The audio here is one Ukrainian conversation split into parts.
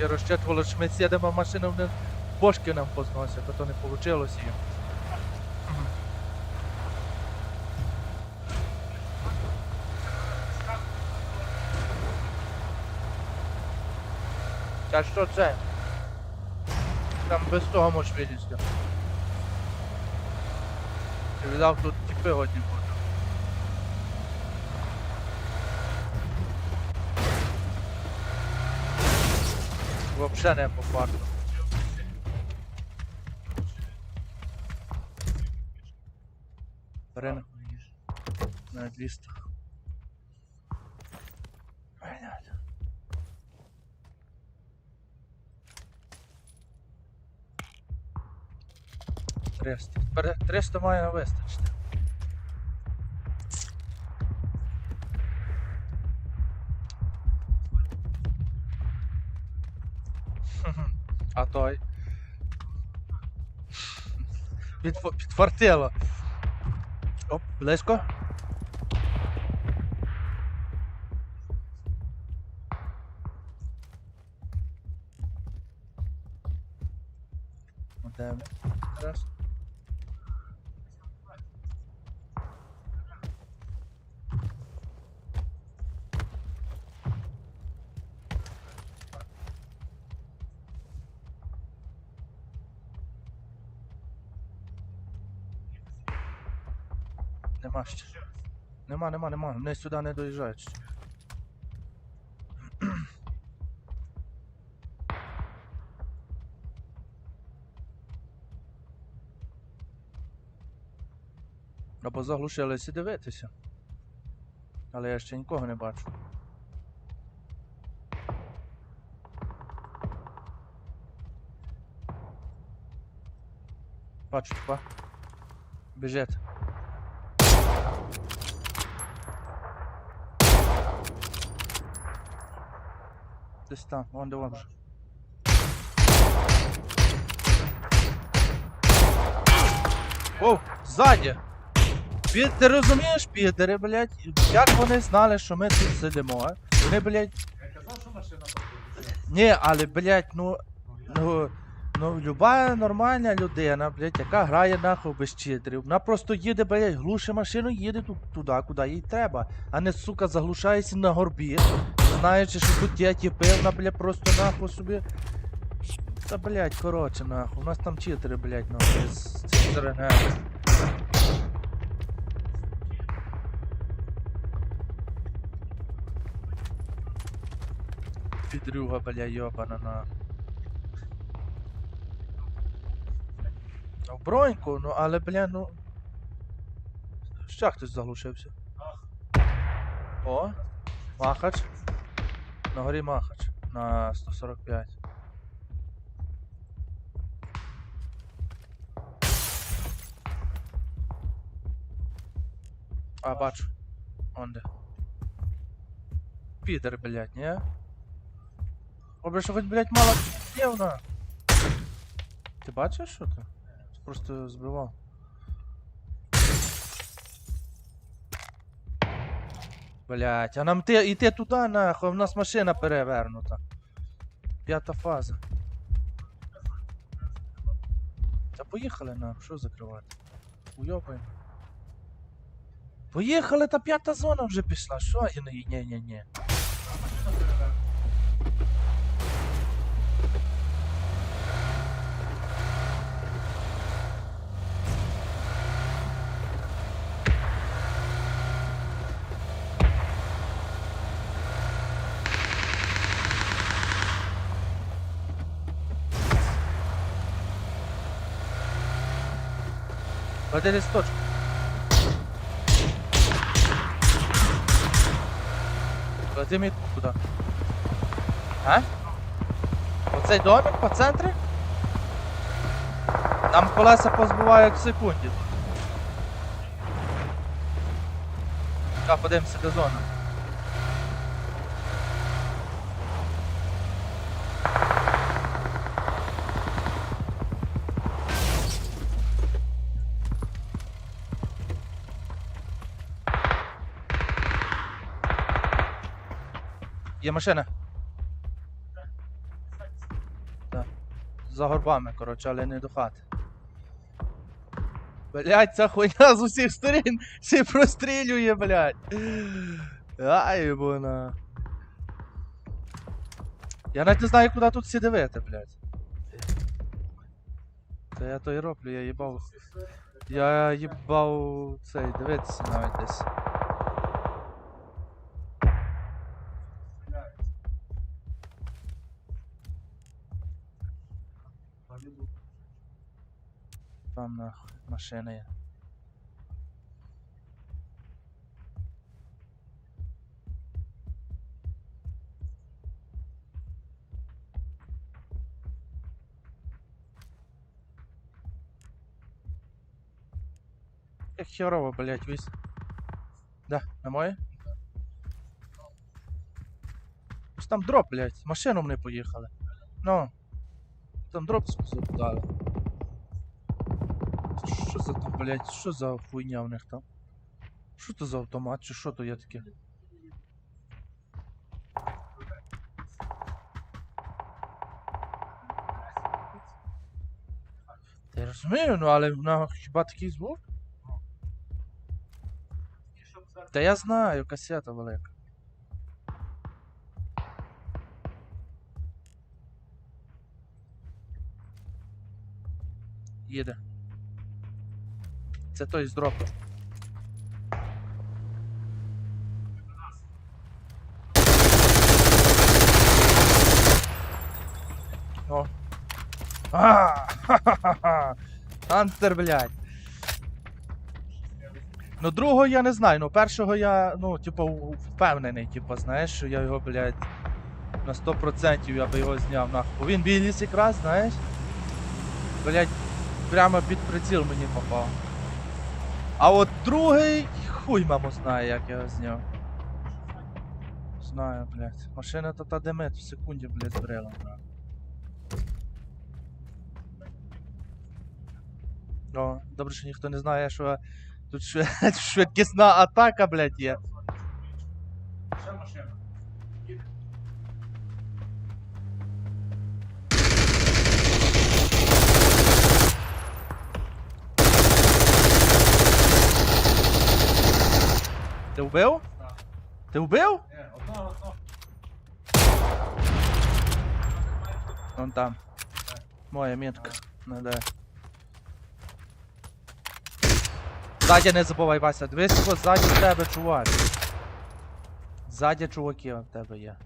І розчитували, що ми сідемо в машину, вони бошки нам позносять, а то не вийшло їм. А що це? Там без того можеш вилізти. Ти віддав тут тіпи одні будуть. Вообще не по факту. Ринок на 200. Блядь. Триста. Тепер 300 має вистачити. Хм-хм. А той. Підфо- Підфартило. Оп, близько. Раз. Нема. Нема, нема, нема. Вони сюди не доїжджають. Або заглушилися дивитися. Але я ще нікого не бачу. Бачу, типа. Біжить. Десь там, вон де вон вже. Оу, ззаді! Пі- Ти розумієш, підери, блядь, як вони знали, що ми тут сидимо, а? Вони, блядь. Я казав, що машина тут. Ні, але, блядь, ну. Ну. Ну, люба нормальна людина, блядь, яка грає нахуй без читерів. Вона просто їде, блядь, глушить машину, їде ту- туди, куди їй треба. А не, сука, заглушається на горбі, знаючи, що тут є тіпи, вона, блядь, просто нахуй собі. Та, блядь, коротше, нахуй. У нас там читери, блядь, нахуй, з цим ЗРГ. Підрюга, бля, йобана на. Броньку, ну але, бля, ну. Ще хтось заглушився. О, махач. На горі махач. На 145. А, бачу. Он де. Підер, блядь, ні? Обе, що хоч, блядь, мало дівна. Ти бачиш, що? Ти просто збивав. Блять, а нам ти, іти туди нахуй, в нас машина перевернута. П'ята фаза. Та поїхали нахуй, що закривати? Уйобаємо. Поїхали, та п'ята зона вже пішла. Що? Ні, ні, ні, ні. Клади мітку куди? А? Оцей домик по центрі? Там колеса позбувають в секунді. Так, подивимося до зони. Є машина. За горбами, коротше, але не до хати. Блять, ця хуйня з усіх сторін всі прострілює, блять. Ай, вона. Я навіть не знаю, куди тут всі дивити, блять. Та я то і роблю, я їбав. Я їбав цей, дивитися навіть десь. Там нахуй машина є. Як херово, блять, весь. Да, на моє? Там дроп, блять, машину вони поїхали. Ну. Там дроп спуск дали. Що за там, блять, що за хуйня в них там? Що то за автомат, чи що то є таке? Та я розумію, ну але вона хіба такий звук? Та я знаю, касета велика. Їде. Це той з дропу. О. А! Ха-ха-ха! Антер, блядь. Ну, другого я не знаю, ну першого я, ну, типу, впевнений, типу, знаєш, що я його, блядь, на 100% я би його зняв нахуй. Він біліс якраз, знаєш. Блядь, прямо під приціл мені попав. А от другий, хуй мамо знає, як я його зняв. Знаю, блядь. Машина то та димить в секунді, блядь, збрила. нахуй. О, добре, що ніхто не знає, що тут швид- швидкісна атака, блядь, є. Ти вбив? Так. Ти вбив? Ні, одного, одного. Вон там. Моя метка. Ну да. Ззаді не забувай, Вася. Дивись, хто ззаді в тебе, чувак. Ззаді чуваки в тебе є.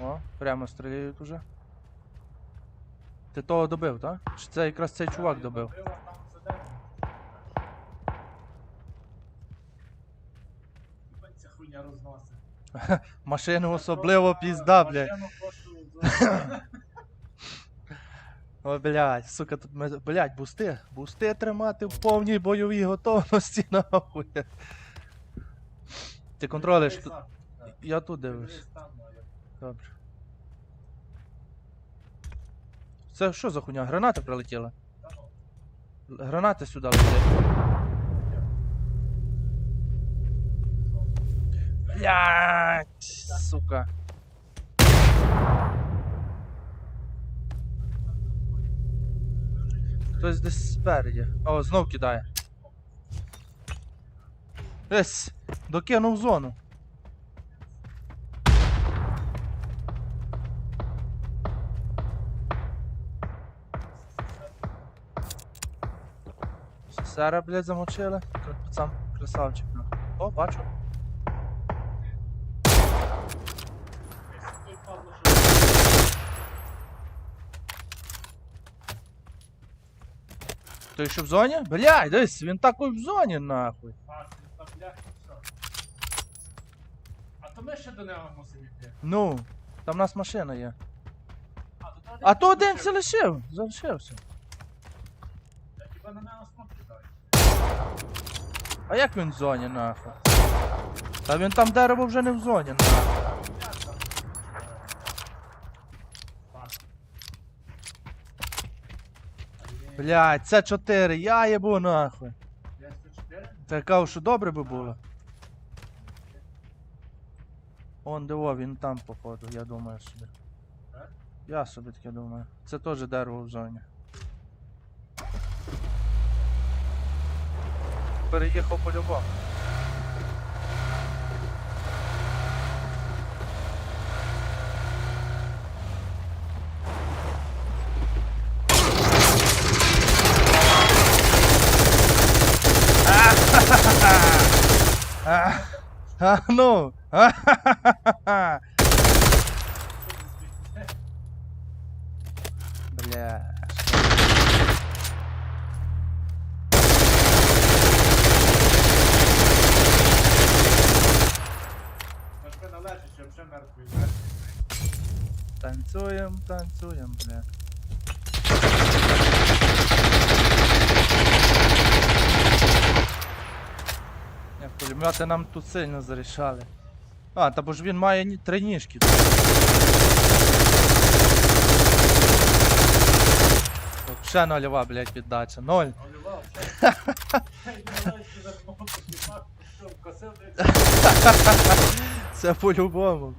О, прямо стріляють уже. Ти того добив, так? Чи це якраз цей чувак добив? Ця хуйня розносить. Машину особливо пізда, блядь. О, блядь, сука, тут ми. Блядь, бусти. Бусти тримати в повній бойовій готовності, нахуй. Ти контролиш тут. Я тут дивлюсь. Ну, Добре. Це що за хуйня? Граната прилетіла? Граната сюди летить. Блядь, сука. Хтось десь спереді. О, знов кидає. Десь, докинув зону. Сера, блядь, замочили. Пацан, красавчик. О, бачу. той що- в зоні? Блядь, десь, він такий в зоні, нахуй. А, ти там, бля, все. А то ми ще до нього мусимо йти. Ну, там в нас машина є. А, то ти А то один це лишив, залишився. Я хіба на нього. А як він в зоні, нахуй? Та він там дерево вже не в зоні, нахуй. Блядь, це 4, я єбу нахуй. 104? Кажу, що добре би було. Он диво, він там, походу, я думаю собі. Я собі таке думаю. Це теж дерево в зоні. Переїхав по-любому. А, а, ну! А-ха-ха-ха-ха. Бля. Танцуем, танцуем, бля. Ні, пулемети нам тут сильно зарішали. А, та бо ж він має три ніжки. Ще нульова, блядь, віддача. Ноль. Олював, все. Це по-любому.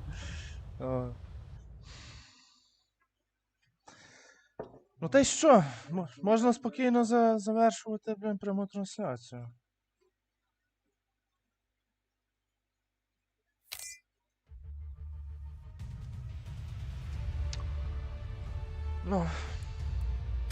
Ну та й що? Можна спокійно за- завершувати, блін, пряму трансляцію. Ну,